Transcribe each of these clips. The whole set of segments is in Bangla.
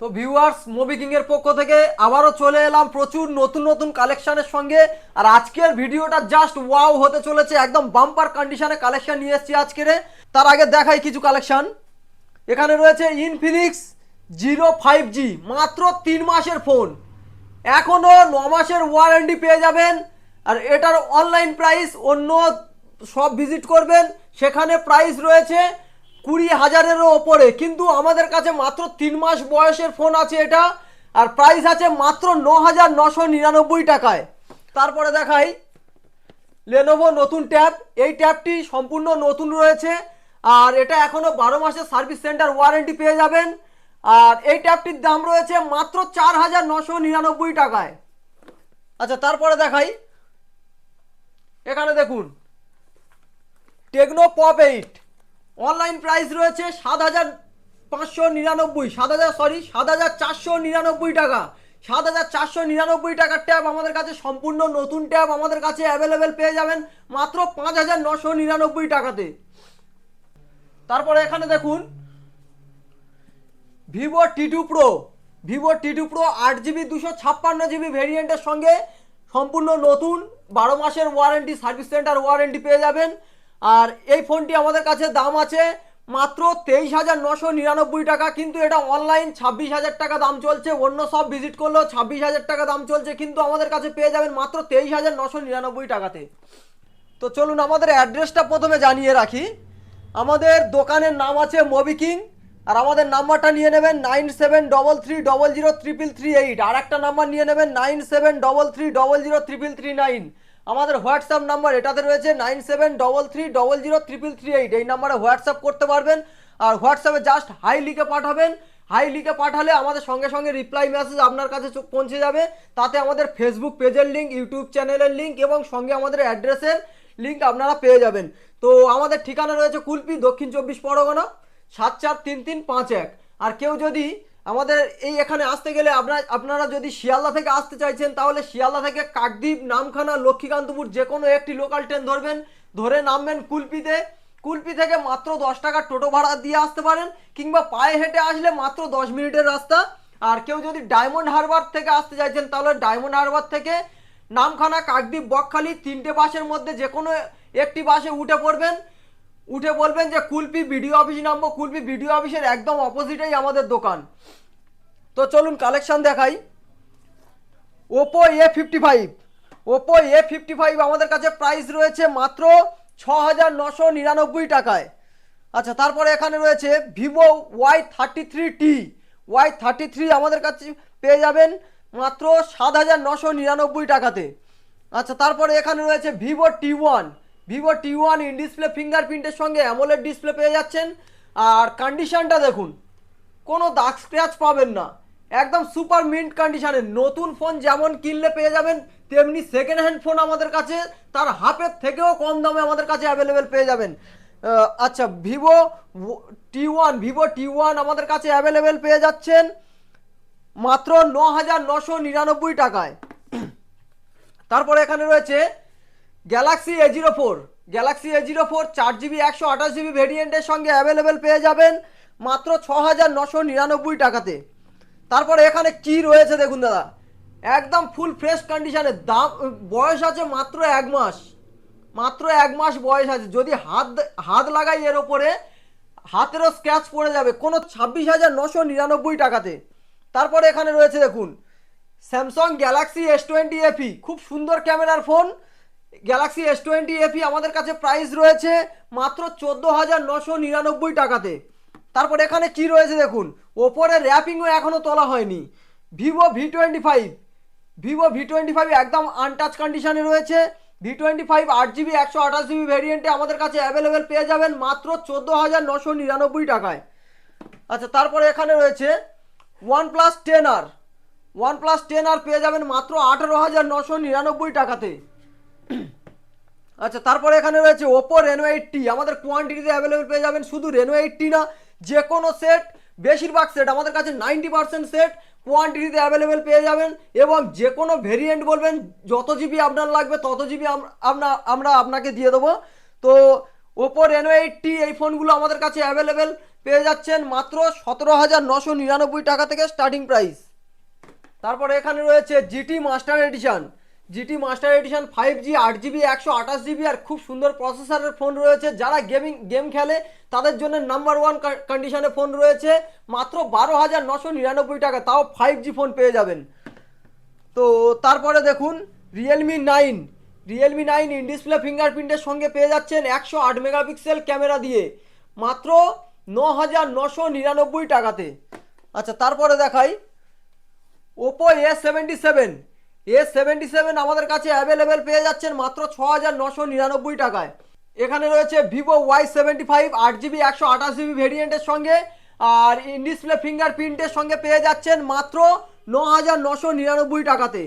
তো ভিউয়ার্স মুভি কিং এর পক্ষ থেকে আবারও চলে এলাম প্রচুর নতুন নতুন কালেকশনের সঙ্গে। আর আজকের ভিডিওটা জাস্ট ওয়াও হতে চলেছে, একদম বাম্পার কন্ডিশনে কালেকশন নিয়ে এসেছি আজকের তার আগে দেখাই কিছু কালেকশন এখানে রয়েছে ইনফিনিক্স জিরো ফাইভ জি মাত্র তিন মাসের ফোন এখনও ন মাসের ওয়ারেন্টি পেয়ে যাবেন। আর এটার অনলাইন প্রাইস অন্য সব ভিজিট করবেন। সেখানে প্রাইস রয়েছে কুড়ি হাজারেরও ওপরে, কিন্তু আমাদের কাছে মাত্র তিন মাস বয়সের ফোন আছে এটা, আর প্রাইস আছে মাত্র ন হাজার নশো নিরানব্বই টাকায়। তারপরে দেখাই লেনোভো নতুন ট্যাব, এই ট্যাবটি সম্পূর্ণ নতুন রয়েছে, আর এটা এখনও বারো মাসের সার্ভিস সেন্টার ওয়ারেন্টি পেয়ে যাবেন, আর এই ট্যাবটির দাম রয়েছে মাত্র চার হাজার নশো নিরানব্বই টাকায়। আচ্ছা তারপরে দেখাই, এখানে দেখুন Tecno Pop eight online price রয়েছে সাত হাজার পাঁচশো নিরানব্বই, সাত হাজার সরি সাত হাজার চারশো নিরানব্বই টাকা। সাত হাজার চারশো নিরানব্বই টাকার ট্যাব আমাদের কাছে, সম্পূর্ণ নতুন ট্যাব আমাদের কাছে অ্যাভেলেবেল পেয়ে যাবেন মাত্র পাঁচ হাজার নশো নিরানব্বই টাকাতে। তারপরে এখানে দেখুন, Vivo T two Pro Vivo T two Pro আট জিবি, দুশো ছাপ্পান্ন জিবি ভেরিয়েন্টের সঙ্গে সম্পূর্ণ নতুন, বারো মাসের ওয়ারেন্টি সার্ভিস সেন্টার ওয়ারেন্টি পেয়ে যাবেন। আর এই ফোনটি আমাদের কাছে দাম আছে মাত্র তেইশ হাজার নশো নিরানব্বই টাকা, কিন্তু এটা অনলাইন ছাব্বিশ হাজার টাকা দাম চলছে, অন্য সব ভিজিট করলেও ছাব্বিশ হাজার টাকা দাম চলছে, কিন্তু আমাদের কাছে পেয়ে যাবেন মাত্র তেইশ হাজার নশো নিরানব্বই টাকাতে। তো চলুন আমাদের অ্যাড্রেসটা প্রথমে জানিয়ে রাখি। আমাদের দোকানের নাম আছে মবি কিং আর আমাদের নাম্বারটা নিয়ে নেবেন nine seven double three double zero triple three eight আর একটা নাম্বার নিয়ে নেবেন nine seven double three double zero triple three nine. আমাদের হোয়াটসঅ্যাপ নাম্বার এটাতে রয়েছে nine seven double three double zero triple three eight. এই নাম্বারে হোয়াটসঅ্যাপ করতে পারবেন। আর হোয়াটসঅ্যাপে জাস্ট হাই লিখে পাঠাবেন। হাই লিখে পাঠালে আমাদের সঙ্গে সঙ্গে রিপ্লাই মেসেজ আপনার কাছে পৌঁছে যাবে। তাতে আমাদের ফেসবুক পেজের লিঙ্ক ইউটিউব চ্যানেলের লিঙ্ক এবং সঙ্গে আমাদের অ্যাড্রেসের লিঙ্ক আপনারা পেয়ে যাবেন। তো আমাদের ঠিকানা রয়েছে কুলপি দক্ষিণ চব্বিশ পরগনা, সাত চার তিন তিন পাঁচ এক। আর কেউ যদি আমাদের এই এখানে আসতে গেলে আপনার, আপনারা যদি শিয়ালদা থেকে আসতে চাইছেন, তাহলে শিয়ালদা থেকে কাকদ্বীপ, নামখানা, লক্ষ্মীকান্তপুর যে কোনো একটি লোকাল ট্রেন ধরবেন, ধরে নামবেন কুলপিতে। কুলপি থেকে মাত্র দশ টাকার টোটো ভাড়া দিয়ে আসতে পারেন, কিংবা পায়ে হেঁটে আসলে মাত্র দশ মিনিটের রাস্তা। আর কেউ যদি ডায়মন্ড হারবার থেকে আসতে চাইছেন, তাহলে ডায়মন্ড হারবার থেকে নামখানা, কাকদ্বীপ, বকখালি তিনটে বাসের মধ্যে যে কোনো একটি বাসে উঠে পড়বেন। উঠে বলবেন যে কুলপি বিডিও অফিস নামবো, কুলপি বিডিও অফিসের একদম অপোজিটেই আমাদের দোকান। তো চলুন কালেকশান দেখাই। Oppo A fifty five Oppo A fifty five আমাদের কাছে প্রাইস রয়েছে মাত্র ছ হাজার নশো নিরানব্বই টাকায়। আচ্ছা তারপরে এখানে রয়েছে Vivo Y thirty three T. Y thirty three আমাদের কাছে পেয়ে যাবেন মাত্র সাত হাজার নশো নিরানব্বই টাকাতে। আচ্ছা তারপরে এখানে রয়েছে Vivo T one. Vivo T one in display ফিঙ্গারপ্রিন্টের সঙ্গে অ্যামোলেড ডিসপ্লে পেয়ে যাচ্ছেন। আর কন্ডিশনটা দেখুন, কোনো দাগ স্ক্র্যাচ পাবেন না। একদম সুপার মিন্ট কন্ডিশনে নতুন ফোন যেমন কিনলে পেয়ে যাবেন, তেমনি সেকেন্ড হ্যান্ড ফোন আমাদের কাছে, তার হাফের থেকেও কম দামে আমাদের কাছে অ্যাভেলেবেল পেয়ে যাবেন। আচ্ছা Vivo T one Vivo T one আমাদের কাছে অ্যাভেলেবেল পেয়ে যাচ্ছেন, মাত্র ন হাজার নশো নিরানব্বই টাকায়। তারপরে এখানে রয়েছে Galaxy A zero four Galaxy A zero four চার জিবি একশো আঠাশ জিবি ভেরিয়েন্টের সঙ্গে অ্যাভেলেবেল পেয়ে যাবেন মাত্র ছ হাজার নশো নিরানব্বই টাকাতে। তারপরে এখানে কি রয়েছে দেখুন দাদা? একদম ফুল ফ্রেশ কন্ডিশনে দাম, বয়স আছে মাত্র এক মাস। মাত্র এক মাস বয়স আছে। যদি হাত হাত লাগাই এর ওপরে, হাতেরও স্ক্র্যাচ পড়ে যাবে কোনো ছাব্বিশ হাজার নশো নিরানব্বই টাকাতে। তারপরে এখানে রয়েছে দেখুন Samsung Galaxy S twenty FE খুব সুন্দর ক্যামেরার phone Galaxy S twenty FE আমাদের কাছে প্রাইস রয়েছে মাত্র চোদ্দ হাজার নশো নিরানব্বই টাকাতে। তারপর এখানে কি রয়েছে দেখুন ওপরে র্যাপিংও এখনও তোলা হয়নি। Vivo V twenty five Vivo V twenty five একদম আনটাচ কন্ডিশনে রয়েছে। ভি টোয়েন্টি ফাইভ আট জিবি একশো আঠাশ জিবি ভেরিয়েন্টে আমাদের কাছে অ্যাভেলেবেল পেয়ে যাবেন মাত্র চোদ্দ হাজার নশো নিরানব্বই টাকায়। আচ্ছা তারপরে এখানে রয়েছে OnePlus ten R OnePlus ten R পেয়ে যাবেন মাত্র আঠেরো হাজার নশো নিরানব্বই টাকাতে। আচ্ছা তারপরে এখানে রয়েছে ওপো রেনো এইটটি আমাদের কোয়ান্টিটিতে অ্যাভেলেবেল পেয়ে যাবেন শুধু রেনো এইটটি না যে কোনো সেট বেশিরভাগ সেট আমাদের কাছে নাইনটি পার্সেন্ট সেট কোয়ান্টিটিতে অ্যাভেলেবেল পেয়ে যাবেন এবং যে কোনো ভেরিয়েন্ট বলবেন, যত জিবি আপনার লাগবে, তত জিবি আমরা আমরা আপনাকে দিয়ে দেবো। তো ওপো রেনো এইটটি এই ফোনগুলো আমাদের কাছে অ্যাভেলেবেল পেয়ে যাচ্ছেন মাত্র সতেরো হাজার নশো নিরানব্বই টাকা থেকে স্টার্টিং প্রাইস তারপরে এখানে রয়েছে GT master edition GT master edition five G আট জিবি একশো আঠাশ জিবি আর খুব সুন্দর প্রসেসরের ফোন রয়েছে। যারা গেমিং গেম খেলে, তাদের জন্য নাম্বার ওয়ান কন্ডিশনে ফোন রয়েছে। মাত্র বারো হাজার নশো নিরানব্বই টাকা, তাও ফাইভ জি ফোন পেয়ে যাবেন। তো তারপরে দেখুন Realme nine Realme nine in display ফিঙ্গারপ্রিন্টের সঙ্গে পেয়ে যাচ্ছেন একশো আট মেগাপিক্সেল ক্যামেরা দিয়ে। মাত্র ন হাজার নশো নিরানব্বই টাকাতে। আচ্ছা তারপরে দেখাই। Oppo A seventy seven A seventy seven আমাদের কাছে অ্যাভেলেবেল পেয়ে যাচ্ছেন মাত্র ছ হাজার নশো নিরানব্বই টাকায়। এখানে রয়েছে ভিভো ওয়াই সেভেন্টি ফাইভ, আট জিবি, একশো আঠাশ জিবি ভেরিয়েন্টের সঙ্গে, আর ডিসপ্লে ফিঙ্গারপ্রিন্টের সঙ্গে পেয়ে যাচ্ছেন মাত্র ন হাজার নশো নিরানব্বই টাকাতে।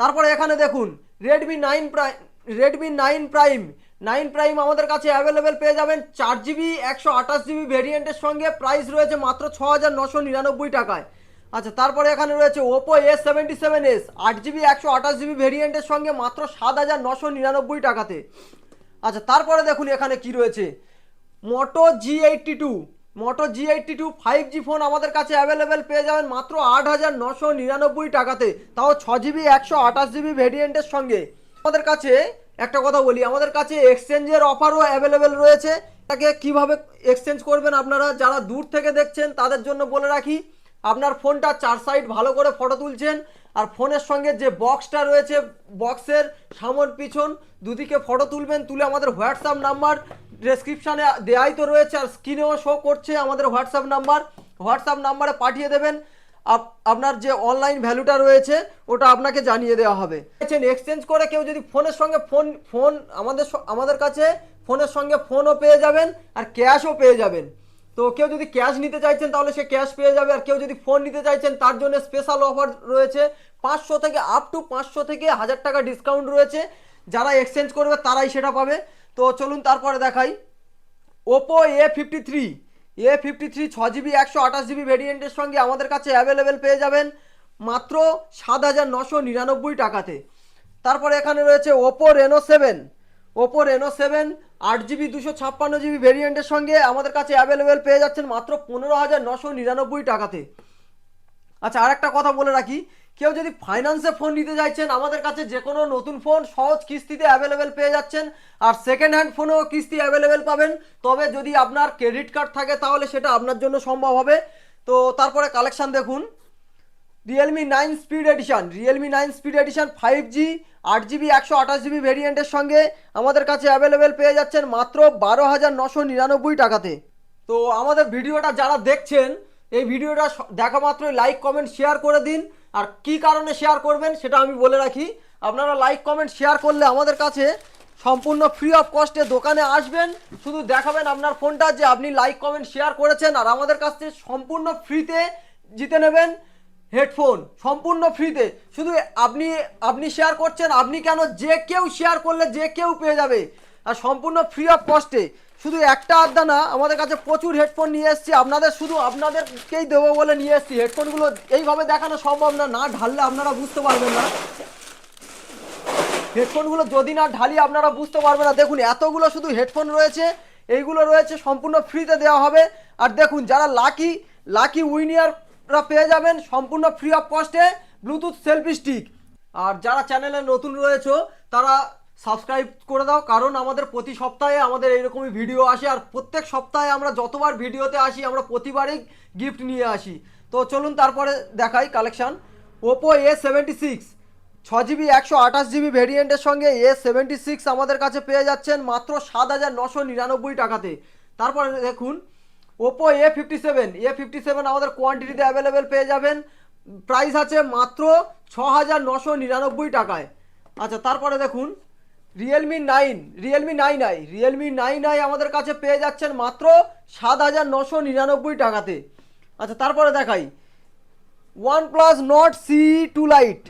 তারপরে এখানে দেখুন Redmi nine prime Redmi nine prime nine prime আমাদের কাছে অ্যাভেলেবেল পেয়ে যাবেন চার জিবি, একশো আঠাশ জিবি ভেরিয়েন্টের সঙ্গে। প্রাইস রয়েছে মাত্র ছ হাজার নশো নিরানব্বই টাকায়। আচ্ছা তারপরে এখানে রয়েছে Oppo S seventy seven S আট জিবি একশো আঠাশ জিবি ভেরিয়েন্টের সঙ্গে মাত্র সাত হাজার নশো নিরানব্বই টাকাতে। আচ্ছা তারপরে দেখুন এখানে কি রয়েছে। Moto G eighty two Moto G eighty two five G phone আমাদের কাছে অ্যাভেলেবেল পেয়ে যাবেন মাত্র আট হাজার নশো নিরানব্বই টাকাতে। তাও ছ জিবি একশো আঠাশ জিবি ভেরিয়েন্টের সঙ্গে। আমাদের কাছে, একটা কথা বলি, আমাদের কাছে এক্সচেঞ্জের অফারও অ্যাভেলেবেল রয়েছে। তাকে কীভাবে এক্সচেঞ্জ করবেন আপনারা, যারা দূর থেকে দেখছেন, তাদের জন্য বলে রাখি আপনার ফোনটা চার সাইড ভালো করে ফটো তুলছেন, আর ফোনের সঙ্গে যে বক্সটা রয়েছে বক্সের সামন পিছন দুদিকে ফটো তুলবেন, তুলে আমাদের হোয়াটসঅ্যাপ নাম্বার ডেসক্রিপশানে দেয়াই তো রয়েছে, আর স্ক্রিনেও শো করছে আমাদের হোয়াটসঅ্যাপ নাম্বার হোয়াটসঅ্যাপ নাম্বারে পাঠিয়ে দেবেন, আপ- আপনার যে অনলাইন ভ্যালুটা রয়েছে, ওটা আপনাকে জানিয়ে দেওয়া হবে। এক্সচেঞ্জ করে কেউ যদি ফোনের সঙ্গে ফোন ফোন আমাদের আমাদের কাছে, ফোনের সঙ্গে ফোনও পেয়ে যাবেন, আর ক্যাশও পেয়ে যাবেন। তো কেউ যদি ক্যাশ নিতে চাইছেন, তাহলে সে ক্যাশ পেয়ে যাবে। আর কেউ যদি ফোন নিতে চাইছেন, তার জন্য স্পেশাল অফার রয়েছে। পাঁচশো থেকে আপ টু পাঁচশো থেকে হাজার টাকা ডিসকাউন্ট রয়েছে। যারা এক্সচেঞ্জ করবে, তারাই সেটা পাবে। তো চলুন তারপরে দেখাই। Oppo A fifty three A fifty three ছ জিবি একশো আঠাশ জিবি ভেরিয়েন্টের সঙ্গে আমাদের কাছে অ্যাভেলেবেল পেয়ে যাবেন মাত্র সাত হাজার নশো নিরানব্বই টাকাতে। তারপরে এখানে রয়েছে Oppo Reno seven Oppo Reno seven আট জিবি, দুশো ছাপ্পান্ন জিবি ভেরিয়েন্টের সঙ্গে আমাদের কাছে অ্যাভেলেবেল পেয়ে যাচ্ছেন মাত্র পনেরো হাজার নশো নিরানব্বই টাকাতে। আচ্ছা আর একটা কথা বলে রাখি, কেউ যদি ফাইন্যান্সে ফোন নিতে চাইছেন, আমাদের কাছে যে কোনো নতুন ফোন সহজ কিস্তিতে অ্যাভেলেবেল পেয়ে যাচ্ছেন, আর সেকেন্ড হ্যান্ড ফোনেও কিস্তি অ্যাভেলেবেল পাবেন। তবে যদি আপনার ক্রেডিট কার্ড থাকে, তাহলে সেটা আপনার জন্য সম্ভব হবে। তো তারপরে কালেকশন দেখুন। Realme nine speed edition Realme nine speed edition five G আট জিবি, একশো আঠাশ জিবি ভেরিয়েন্টের সঙ্গে আমাদের কাছে অ্যাভেলেবেল পেয়ে যাচ্ছেন মাত্র বারো হাজার নশো নিরানব্বই টাকাতে। তো আমাদের ভিডিওটা যারা দেখছেন, এই ভিডিওটা দেখা মাত্রই লাইক কমেন্ট শেয়ার করে দিন। আর কি কারণে শেয়ার করবেন সেটা আমি বলে রাখি। আপনারা লাইক কমেন্ট শেয়ার করলে আমাদের কাছে সম্পূর্ণ ফ্রি অফ কস্টে দোকানে আসবেন। শুধু দেখাবেন আপনার ফোনটা যে আপনি লাইক কমেন্ট শেয়ার করেছেন, আর আমাদের কাছ থেকে সম্পূর্ণ ফ্রিতে জিতে নেবেন। হেডফোন সম্পূর্ণ ফ্রিতে। শুধু আপনি আপনি শেয়ার করছেন, আপনি কেন যে কেউ শেয়ার করলে যে কেউ পেয়ে যাবে। আর সম্পূর্ণ ফ্রি অফ কস্টে শুধু একটা আড্ডা না, আমাদের কাছে প্রচুর হেডফোন নিয়ে এসেছি। আপনাদের শুধু আপনাদেরকেই দেবো বলে নিয়ে এসেছি। হেডফোনগুলো এইভাবে দেখানো সম্ভব না না ঢাললে আপনারা বুঝতে পারবেন না। হেডফোনগুলো যদি না ঢালি আপনারা বুঝতে পারবেন না। দেখুন, এতগুলো শুধু হেডফোন রয়েছে। এইগুলো রয়েছে, সম্পূর্ণ ফ্রিতে দেওয়া হবে। আর দেখুন, যারা লাকি লাকি উইনিয়াররা পেয়ে যাবেন সম্পূর্ণ ফ্রি অফ কস্টে ব্লুটুথ সেলফি স্টিক আর যারা চ্যানেলে নতুন রয়েছে, তারা সাবস্ক্রাইব করে দাও, কারণ আমাদের প্রতি সপ্তাহে আমাদের এইরকমই ভিডিও আসে, আর প্রত্যেক সপ্তাহে আমরা যতবার ভিডিওতে আসি, আমরা প্রতিবারই গিফট নিয়ে আসি। তো চলুন তারপরে দেখাই collection Oppo A seventy six ছ জিবি একশো আঠাশ জিবি ভেরিয়েন্টের সঙ্গে এ সেভেন্টি সিক্স আমাদের কাছে পেয়ে যাচ্ছেন মাত্র সাত হাজার নশো নিরানব্বই টাকাতে। তারপরে দেখুন Oppo A fifty seven A fifty seven আমাদের কোয়ান্টিটিতে অ্যাভেলেবেল পেয়ে যাবেন। প্রাইস আছে মাত্র ছ হাজার নশো নিরানব্বই টাকায়। আচ্ছা তারপরে দেখুন Realme nine Realme nine i Realme nine i আমাদের কাছে পেয়ে যাচ্ছেন মাত্র সাত হাজার নশো নিরানব্বই টাকাতে। আচ্ছা তারপরে দেখাই OnePlus Nord CE two lite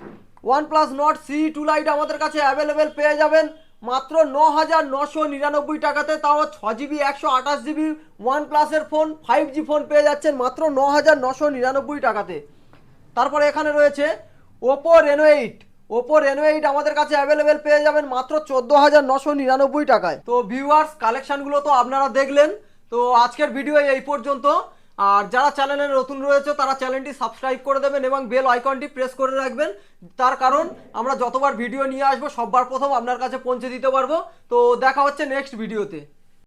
OnePlus Nord CE two lite আমাদের কাছে অ্যাভেলেবেল পেয়ে যাবেন। মাত্র ন হাজার নশো নিরানব্বই টাকাতে তাও ছ জিবি, একশো আঠাশ জিবি ওয়ান প্লাসের ফোন, ফাইভ জি ফোন পেয়ে যাচ্ছেন মাত্র ন হাজার নশো নিরানব্বই টাকাতে। তারপরে এখানে রয়েছে Oppo Reno eight. Oppo Reno eight আমাদের কাছে অ্যাভেলেবেল পেয়ে যাবেন মাত্র চোদ্দ হাজার নশো নিরানব্বই টাকায়। তো ভিউয়ার্স কালেকশানগুলো তো আপনারা দেখলেন। তো আজকের ভিডিও এই পর্যন্ত। আর যারা চ্যানেলে নতুন রয়েছে, তারা চ্যানেলটি সাবস্ক্রাইব করে দেবেন এবং বেল আইকনটি প্রেস করে রাখবেন। তার কারণ, আমরা যতবার ভিডিও নিয়ে আসব, সববার প্রথম আপনার কাছে পৌঁছে দিতে পারব। তো দেখা হচ্ছে নেক্সট ভিডিওতে